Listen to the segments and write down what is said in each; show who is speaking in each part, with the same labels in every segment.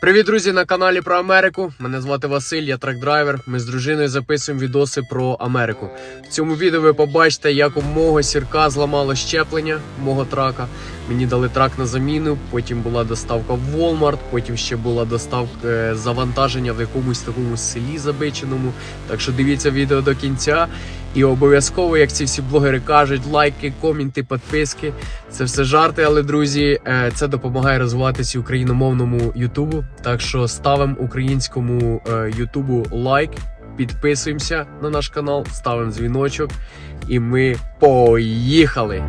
Speaker 1: Привіт, друзі, на каналі про Америку. Мене звати Василь, я трак-драйвер. Ми з дружиною записуємо відоси про Америку. В цьому відео ви побачите, як у мого сірка зламало щеплення мого трака. Мені дали трак на заміну. Потім була доставка в Walmart, потім ще була доставка е, завантаження в якомусь такому селі забиченому. Так що дивіться відео до кінця. І обов'язково, як ці всі блогери кажуть, лайки, коменти, підписки. Це все жарти, але друзі, е, це допомагає розвиватися україномовному Ютубу. Так що ставимо українському е, Ютубу лайк, підписуємося на наш канал, ставимо дзвіночок, і ми поїхали!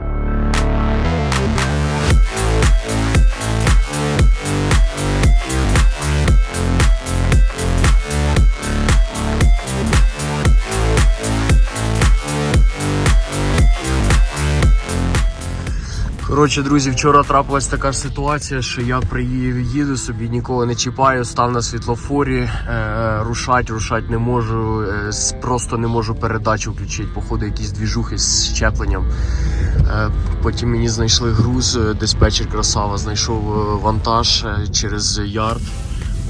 Speaker 1: Коротше, друзі, вчора трапилась така ситуація, що я приїду собі, нікого не чіпаю, став на світлофорі, е, рушать, рушать не можу, е, просто не можу передачу включити, походу якісь двіжухи з щепленням. Е, потім мені знайшли груз, е, диспетчер красава, знайшов е, вантаж е, через ярд.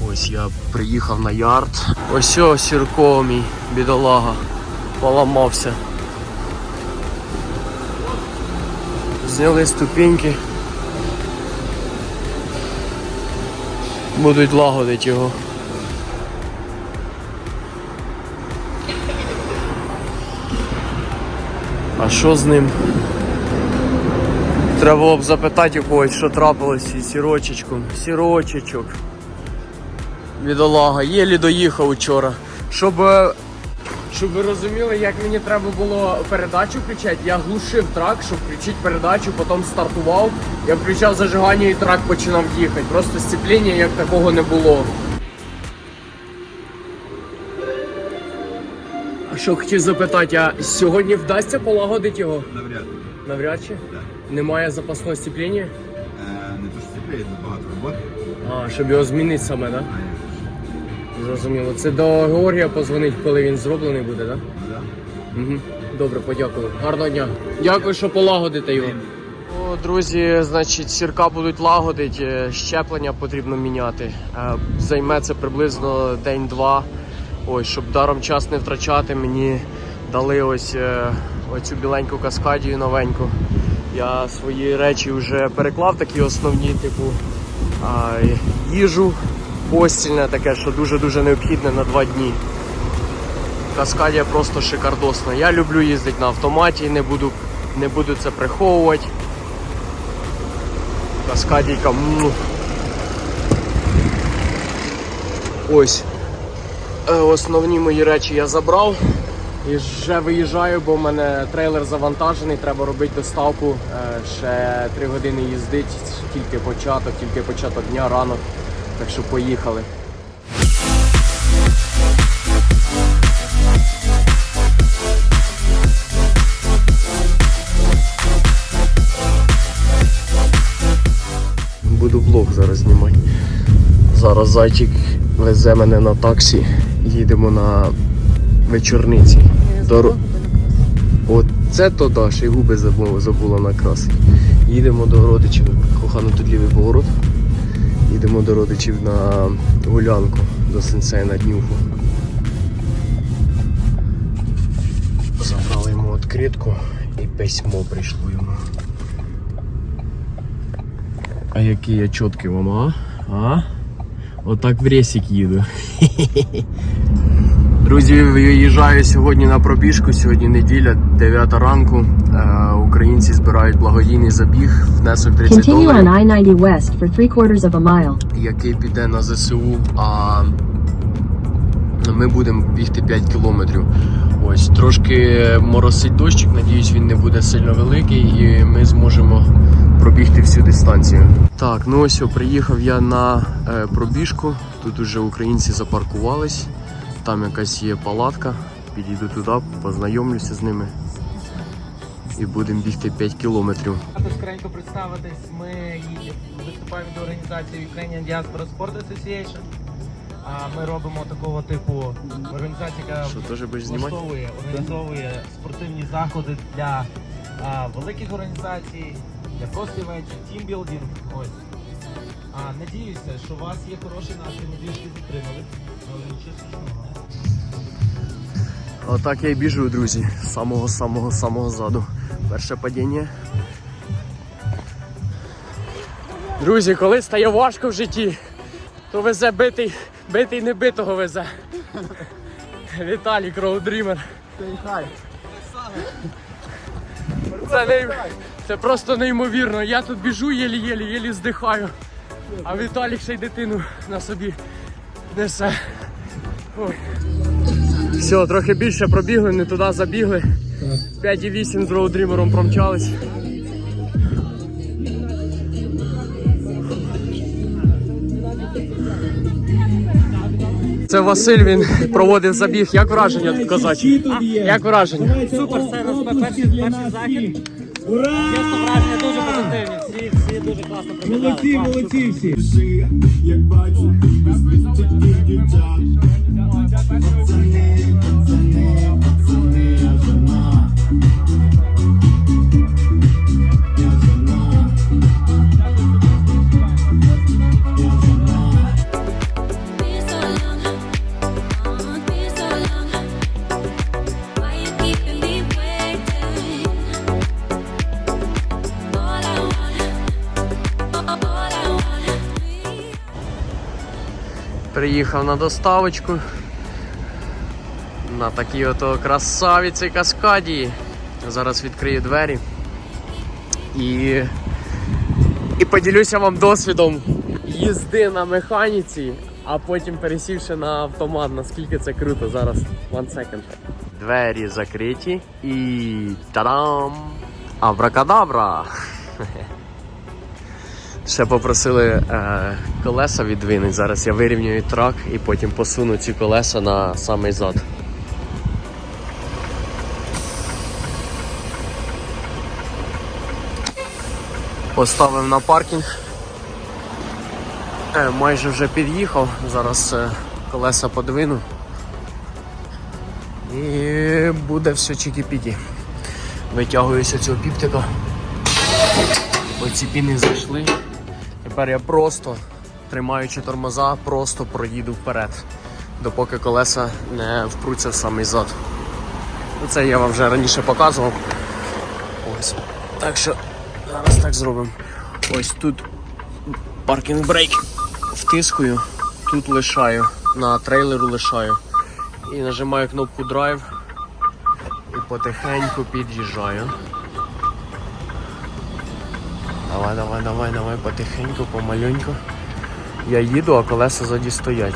Speaker 1: Ось я приїхав на ярд. Ось о, Сірко мій, бідолага, поламався. Зняли ступеньки. Будуть лагодити його. А що з ним? Треба було б запитати у когось, що трапилось із сірочечком. Сірочечок. Бідолага, єлі доїхав вчора. Щоб е, щоб ви розуміли, як мені треба було передачу включати, я глушив трак, щоб включити передачу, потім стартував. Я включав зажигання і трак починав їхати. Просто сцепління як такого не було. А що хотів запитати, а сьогодні вдасться полагодити його?
Speaker 2: Навряд ли.
Speaker 1: Навряд чи?
Speaker 2: Так.
Speaker 1: Немає запасного сцепління?
Speaker 2: Е, не то що тепліє, тут багато роботи.
Speaker 1: А, щоб його змінити саме, так? Да? Зрозуміло. Це до Георгія позвонить, коли він зроблений буде, так? Да?
Speaker 2: Да.
Speaker 1: Угу. Добре, подякую. Гарного дня. Дякую, що полагодите його. О, друзі, значить, сірка будуть лагодити, е, щеплення потрібно міняти. Е, Займе це приблизно день-два. Ось, щоб даром час не втрачати, мені дали ось е, оцю біленьку каскадію новеньку. Я свої речі вже переклав, такі основні, типу їжу, постільне таке, що дуже-дуже необхідне на два дні. Каскадія просто шикардосна. Я люблю їздити на автоматі, не буду, не буду це приховувати. Каскадійка. му. Ось. Е, Основні мої речі я забрав. І вже виїжджаю, бо в мене трейлер завантажений, треба робити доставку. Е, Ще 3 години їздить, тільки початок, тільки початок дня, ранок. Так що поїхали. Буду блог зараз знімати. Зараз зайчик везе мене на таксі. Їдемо на вечорниці. До... Оце то да, ще й губи забула, забула накрасити. Їдемо до родичів, кохано тут лівий поворот. Їдемо до родичів на гулянку до сенсей на днюху. Забрали йому відкритку і письмо прийшло йому. А який я чіткий вам, а? А? Отак в ресік їду. Друзі, виїжджаю сьогодні на пробіжку. Сьогодні неділя, 9 ранку. Е, українці збирають благодійний забіг, внесок 30 доларів,
Speaker 3: west for three quarters of a mile.
Speaker 1: який піде на ЗСУ. А ми будемо бігти 5 кілометрів. Ось трошки моросить дощик, надіюсь, він не буде сильно великий і ми зможемо пробігти всю дистанцію. Так, ну ось о, приїхав я на е, пробіжку. Тут уже українці запаркувались. Там якась є палатка. Підійду туди, познайомлюся з ними і будемо бігти 5 кілометрів.
Speaker 4: Хочу скоренько представитись. Ми виступаємо від організації Ukrainian Diaspora Sport Association. Ми робимо такого типу організація, яка
Speaker 1: Що, теж будеш знімати?
Speaker 4: влаштовує, організовує спортивні заходи для а, великих організацій, для просто івентів, тімбілдинг. Ось. А, надіюся, що у вас є хороший настрій, ми трішки затримали. Але нічого страшного.
Speaker 1: Отак я й біжу, друзі, з самого самого самого ззаду. Перше падіння. Друзі, коли стає важко в житті, то везе битий, битий небитого везе. Віталій Кроудрімер. Це, це просто неймовірно. Я тут біжу єлі-єлі, єлі здихаю. А Віталік ще й дитину на собі несе. Ой. Все, трохи більше пробігли, не туди забігли. 5,8 з роудрімером промчались. Це Василь, він проводив забіг. Як враження тут козачі? Як враження?
Speaker 5: Супер, це перший, перший захід. Чесно, враження дуже позитивні. Всі, всі дуже класно пробігали. Молодці, молодці всі.
Speaker 2: Як бачу, без дівчат.
Speaker 1: Приїхав на доставочку. На такій ото красавіці каскадії. Зараз відкрию двері. І, і поділюся вам досвідом їзди на механіці, а потім пересівши на автомат, наскільки це круто зараз. One second. Двері закриті і та-дам! Абракадабра! Ще попросили е, колеса відвинуть. Зараз я вирівнюю трак і потім посуну ці колеса на самий зад. Поставив на паркінг. Е, майже вже під'їхав. Зараз е, колеса подвину. І буде все чікі-пікі. Витягуюся цього піптика. Оці піни зайшли. Тепер я просто, тримаючи тормоза, просто проїду вперед, допоки колеса не впруться в самий зад. Ну, Це я вам вже раніше показував. Ось. Так що зараз так зробимо. Ось тут паркінг брейк втискую, тут лишаю, на трейлеру лишаю. І нажимаю кнопку драйв і потихеньку під'їжджаю. Давай, давай, давай, давай, потихеньку, помаленьку. Я їду, а колеса ззаді стоять.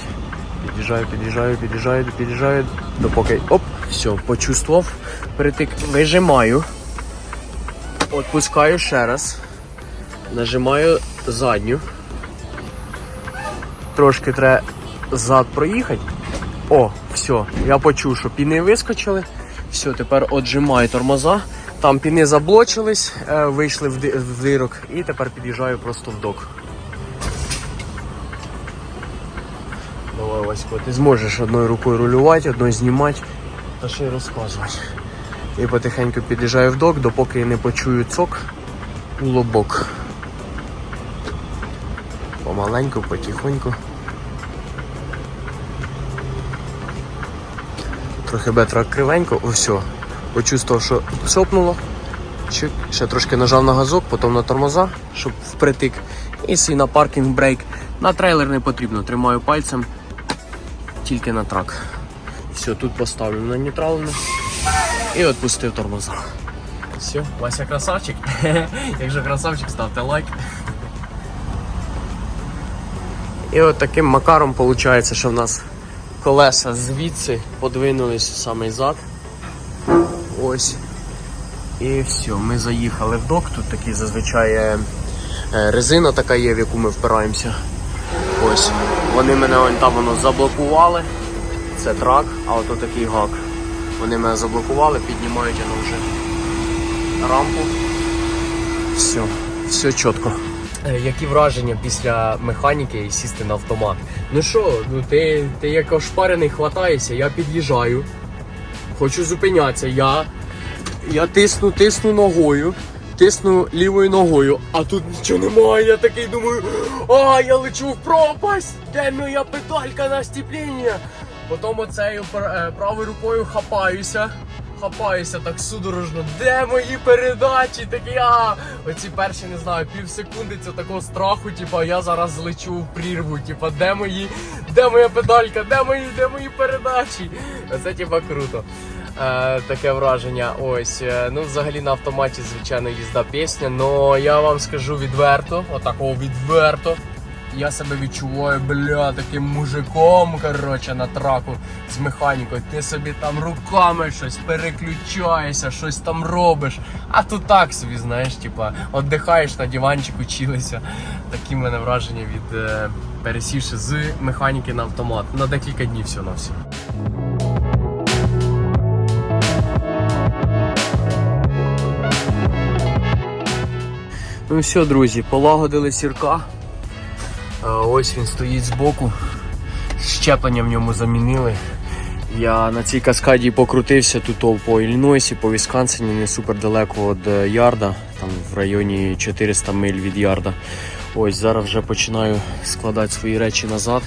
Speaker 1: Під'їжджаю, під'їжджаю, під'їжджаю, під'їжджаю, допоки. Оп, все, почувствував. Перетик. Вижимаю. Отпускаю ще раз. Нажимаю задню. Трошки треба зад проїхати. О, все, я почув, що піни вискочили. Все, тепер отжимаю тормоза. Там піни заблочились, е, вийшли в, дирок і тепер під'їжджаю просто в док. Давай, Васько, ти зможеш одною рукою рулювати, одною знімати та ще й розказувати. І потихеньку під'їжджаю в док, допоки не почую цок у лобок. Помаленьку, потихоньку. Трохи бетра кривенько, все. Почувствував, що цопнуло. Чик, ще трошки нажав на газок, потім на тормоза, щоб впритик. І сій на паркінг брейк. На трейлер не потрібно, тримаю пальцем тільки на трак. Все, тут поставлю на нейтральну і відпустив тормоза. Все, Вася красавчик. Якщо красавчик, ставте лайк. І от таким макаром виходить, що в нас колеса звідси подвинулись в самий зад. Ось. І все, ми заїхали в док. Тут такий зазвичай е, е, резина така є, в яку ми впираємося. Ось. Вони мене он там воно заблокували. Це трак, а ото такий гак. Вони мене заблокували, піднімають воно вже рампу. Все, все чітко. Е, Які враження після механіки і сісти на автомат? Ну що, ну ти, ти як ошпарений хватаєшся, я під'їжджаю, хочу зупинятися. Я, я тисну, тисну ногою, тисну лівою ногою, а тут нічого немає. Я такий думаю, а я лечу в пропасть, де моя педалька на стіпління? Потім оцею е, правою рукою хапаюся. Хапаюся так судорожно. Де мої передачі? Такий а оці перші не знаю, пів секунди це такого страху. Типа я зараз злечу в прірву. Типа, де мої, де моя педалька, де мої, де мої передачі? Це типа круто. Е, таке враження. Ось. е, Ну, взагалі на автоматі, звичайно, їзда пісня. Но я вам скажу відверто, отакого відверто. Я себе відчуваю, бля, таким мужиком, коротше, на траку з механікою. Ти собі там руками щось переключаєшся, щось там робиш. А тут так собі, знаєш, типа, віддихаєш на диванчику, чилися. Такі мене враження від е, пересівши з механіки на автомат. На декілька днів всього на все. Ну все, друзі, полагодили сірка. Ось він стоїть збоку. Щеплення в ньому замінили. Я на цій каскаді покрутився тут по Іллінойсі, по Вісконсині, не супер далеко від е, Ярда, там в районі 400 миль від Ярда. Ось зараз вже починаю складати свої речі назад.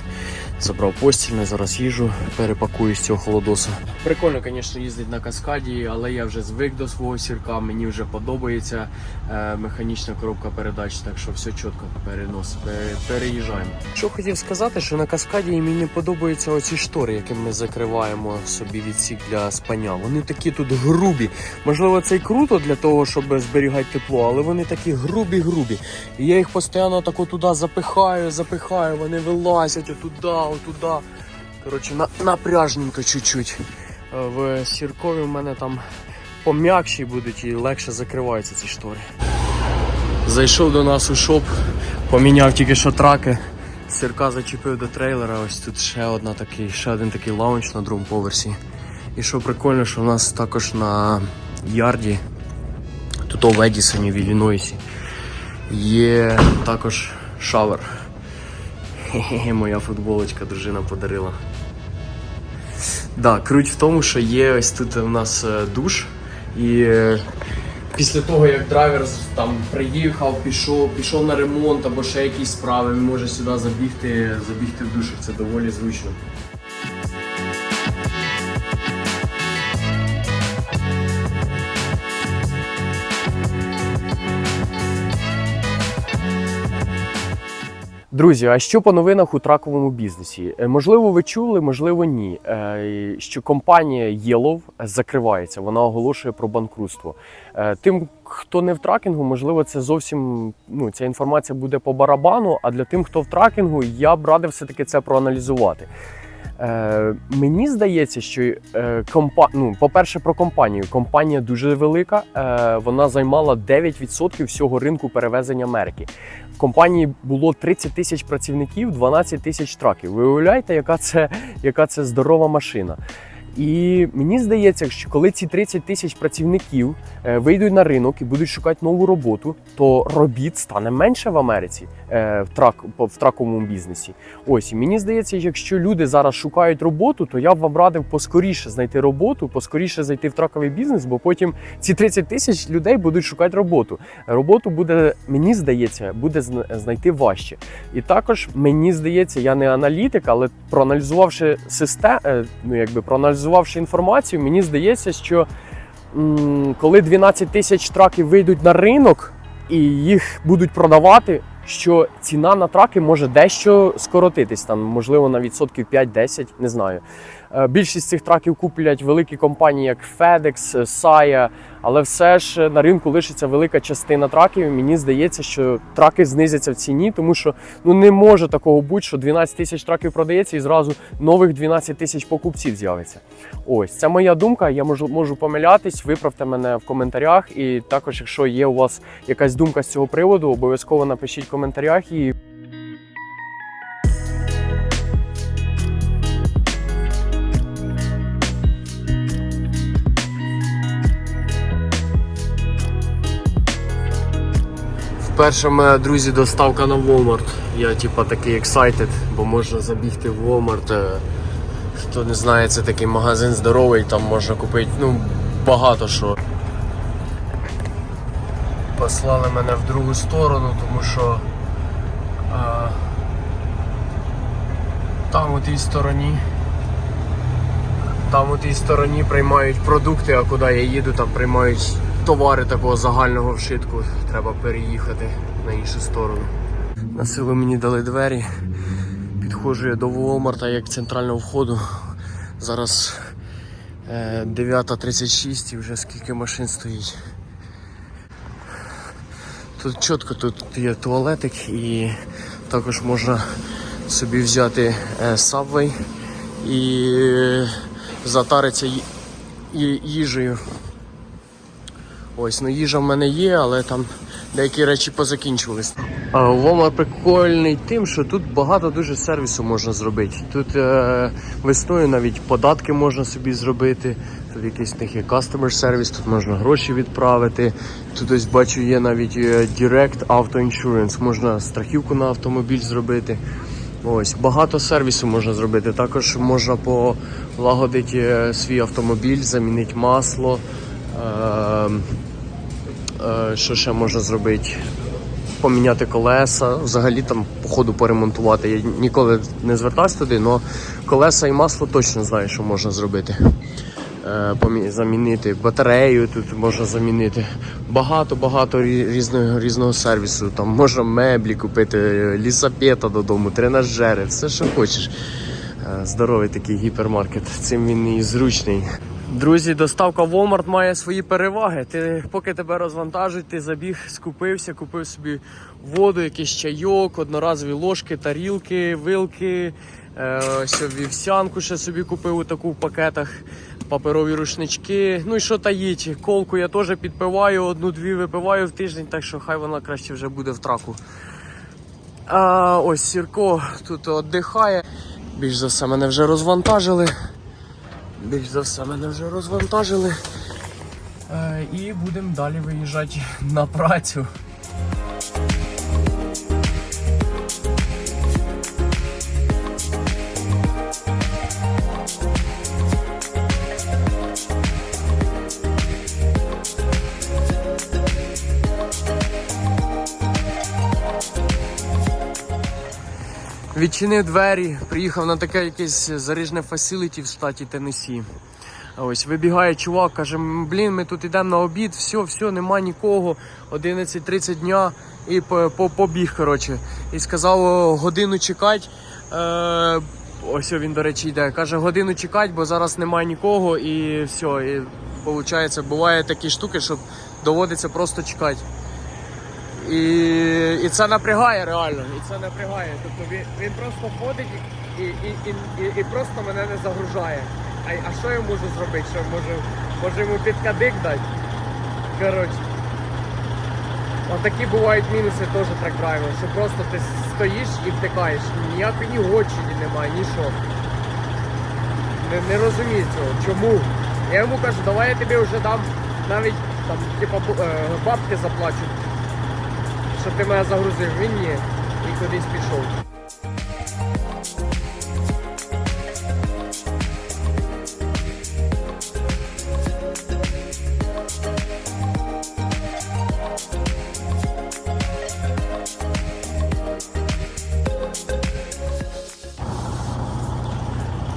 Speaker 1: Забрав постільне, зараз їжу, перепакую з цього холодоса. Прикольно, звісно, їздити на каскаді, але я вже звик до свого сірка, мені вже подобається е, механічна коробка передач, так що все чітко перенос, переїжджаємо. Що хотів сказати, що на каскаді мені подобаються оці штори, якими ми закриваємо собі відсік для спання. Вони такі тут грубі. Можливо, це й круто для того, щоб зберігати тепло, але вони такі грубі-грубі. І я їх постійно тако туди запихаю, запихаю, вони вилазять отуда, отуда. Коротше, на, напряжненько чуть-чуть. Е, В сіркові в мене там пом'якші будуть і легше закриваються ці штори. Зайшов до нас у шоп, поміняв тільки що траки. Сірка зачепив до трейлера. Ось тут ще одна такий, ще один такий лаунч на другому поверсі. І що прикольно, що в нас також на ярді, тут в Едісоні в Іллінойсі, є також шавер. Хе-хе, моя футболочка дружина подарила. Да, круть в тому, що є ось тут у нас е, душ, і е, після того, як драйвер там приїхав, пішов, пішов на ремонт або ще якісь справи, він може сюди забігти, забігти в душ. Це доволі зручно. Друзі, а що по новинах у траковому бізнесі? Е, Можливо, ви чули, можливо, ні. Е, Що компанія Yellow закривається, вона оголошує про банкрутство. Е, Тим, хто не в тракінгу, можливо, це зовсім ну, ця інформація буде по барабану. А для тим, хто в тракінгу, я б радив все-таки це проаналізувати. Мені здається, що е, компа... ну, по-перше, про компанію. Компанія дуже велика. Вона займала 9% всього ринку перевезення Америки. Компанії було 30 тисяч працівників, 12 тисяч траків. Ви уявляєте, яка це, яка це здорова машина? І мені здається, що коли ці 30 тисяч працівників е, вийдуть на ринок і будуть шукати нову роботу, то робіт стане менше в Америці е, в, трак, в траковому бізнесі. Ось і мені здається, якщо люди зараз шукають роботу, то я б вам радив поскоріше знайти роботу, поскоріше зайти в траковий бізнес, бо потім ці 30 тисяч людей будуть шукати роботу. Роботу буде, мені здається, буде знайти важче. І також мені здається, я не аналітик, але проаналізувавши систему, ну якби проаналізувавши інформацію, мені здається, що коли 12 тисяч траків вийдуть на ринок і їх будуть продавати, що ціна на траки може дещо скоротитись, там можливо на відсотків 5-10, не знаю. Е, Більшість цих траків куплять великі компанії, як FedEx, Saya, але все ж на ринку лишиться велика частина траків. І Мені здається, що траки знизяться в ціні, тому що ну не може такого бути, що 12 тисяч траків продається і зразу нових 12 тисяч покупців з'явиться. Ось це моя думка. Я можу можу помилятись. Виправте мене в коментарях. І також, якщо є у вас якась думка з цього приводу, обов'язково напишіть в коментарях і. Вперше в мене, друзі, доставка на Walmart. Я типа такий excited, бо можна забігти в Walmart. е, Хто не знає, це такий магазин здоровий, там можна купити ну, багато що. послали мене в другу сторону, тому що а, там у тій стороні. Там у тій стороні приймають продукти, а куди я їду, там приймають товари такого загального вшитку. Треба переїхати на іншу сторону. На силу мені дали двері. Підходжу я до Walmart як центрального входу. Зараз е, 9.36 і вже скільки машин стоїть. Тут чітко тут є туалетик і також можна собі взяти е, Subway і е, ї- їжею. Ось, ну їжа в мене є, але там деякі речі позакінчувались. А Walmart прикольний тим, що тут багато дуже сервісу можна зробити. Тут е, весною навіть податки можна собі зробити. Тут якийсь них є customer сервіс, тут можна гроші відправити. Тут ось бачу є навіть е, Direct Auto Insurance, можна страхівку на автомобіль зробити. Ось багато сервісу можна зробити. Також можна полагодити е, свій автомобіль, замінити масло. Е, е, що ще можна зробити? Поміняти колеса, взагалі там по ходу поремонтувати. Я ніколи не звертався туди, але колеса і масло точно знаю, що можна зробити. Е, замінити батарею тут можна замінити. Багато-багато різного, різного сервісу. Там можна меблі купити, лісапета додому, тренажери, все що хочеш. Е, Здоровий такий гіпермаркет. Цим він і зручний. Друзі, доставка Walmart має свої переваги. Ти поки тебе розвантажують, ти забіг, скупився, купив собі воду, якийсь чайок, одноразові ложки, тарілки, вилки. Е, ось вівсянку ще собі купив у таку в пакетах, паперові рушнички. Ну і що таїть, колку я теж підпиваю, одну-дві випиваю в тиждень, так що хай вона краще вже буде в траку. А, ось Сірко тут віддихає. Більш за все мене вже розвантажили. Більш за все мене вже розвантажили. Е, і будемо далі виїжджати на працю. Відчинив двері, приїхав на таке якесь заріжне фасиліті в штаті Теннессі. А Ось вибігає чувак, каже: блін, ми тут йдемо на обід, все, все, нема нікого. 11.30 дня і по- побіг. коротше. І сказав годину чекати. Е, ось він, до речі, йде. Каже, годину чекати, бо зараз немає нікого, і все. І виходить, буває такі штуки, що доводиться просто чекати. І, і це напрягає реально. І це напрягає. Тобто він, він просто ходить і, і, і, і, і просто мене не загружає. А, а що я можу зробити? Що може, може йому підкадик дати? Коротше. Отакі бувають мінуси теж трек-драйверу, що просто ти стоїш і втикаєш. Ніякої ні очі немає, ні що. Не, не розумію цього. Чому? Я йому кажу, давай я тобі вже дам навіть там, типа, е, бабки заплачу щоб ти мене загрузив. Він ні. І кудись пішов.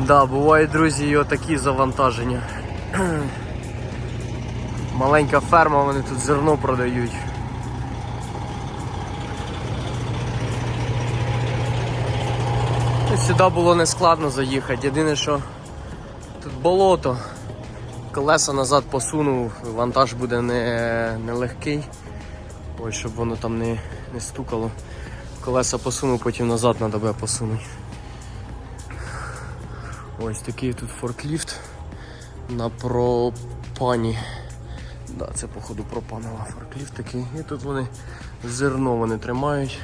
Speaker 1: Да, бувають, друзі, і отакі завантаження. Маленька ферма, вони тут зерно продають. Сюди було не складно заїхати. Єдине, що тут болото. Колеса назад посунув, вантаж буде не, не легкий. Щоб воно там не, не стукало. Колеса посунув, потім назад треба буде посунути. Ось такий тут форкліфт на пропані. Да, це походу пропанова форкліфт такий. І тут вони зерно вони тримають.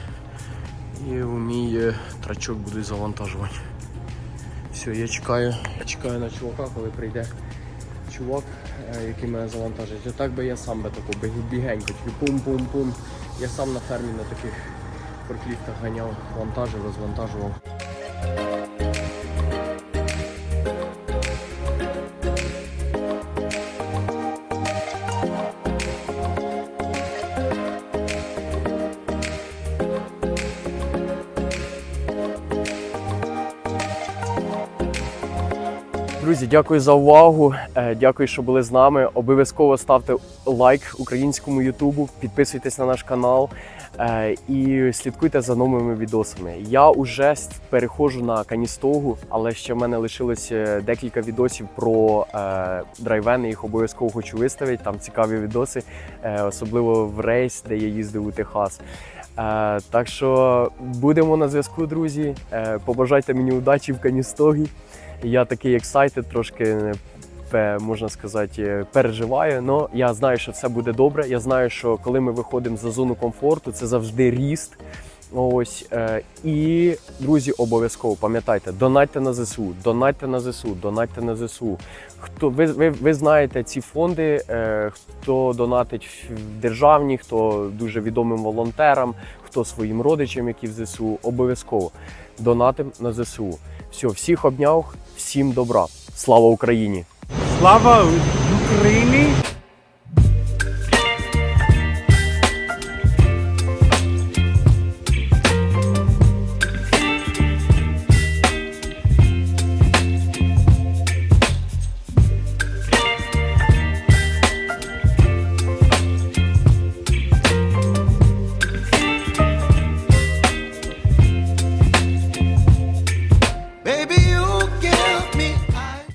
Speaker 1: І вміє трачок будуть завантажувати. Все, я чекаю, я чекаю на чувака, коли прийде чувак, е, який мене завантажить. Отак би я сам би таку бігенько, тільки пум-пум-пум. Я сам на фермі на таких форкліфтах ганяв, вантажив, розвантажував. Друзі, дякую за увагу. Е, Дякую, що були з нами. Обов'язково ставте лайк українському Ютубу, підписуйтесь на наш канал е, і слідкуйте за новими відосами. Я вже с- переходжу на каністогу, але ще в мене лишилось е, декілька відосів про драйвени. Їх обов'язково хочу виставити. Там цікаві відоси, особливо в рейс, де я їздив у Техас. Е, так що будемо на зв'язку, друзі. Е, побажайте мені удачі в каністогі. Я такий excited, трошки можна сказати, е, переживаю. але я знаю, що все буде добре. Я знаю, що коли ми виходимо за зону комфорту, це завжди ріст. Ось е, і друзі, обов'язково пам'ятайте, донатьте на ЗСУ, донатьте на ЗСУ, донатьте на ЗСУ. Хто ви, ви, ви знаєте ці фонди, е, хто донатить в державні, хто дуже відомим волонтерам, хто своїм родичам, які в ЗСУ, обов'язково донатим на ЗСУ. Все, всіх обняв, всім добра. Слава Україні!
Speaker 5: Слава Україні!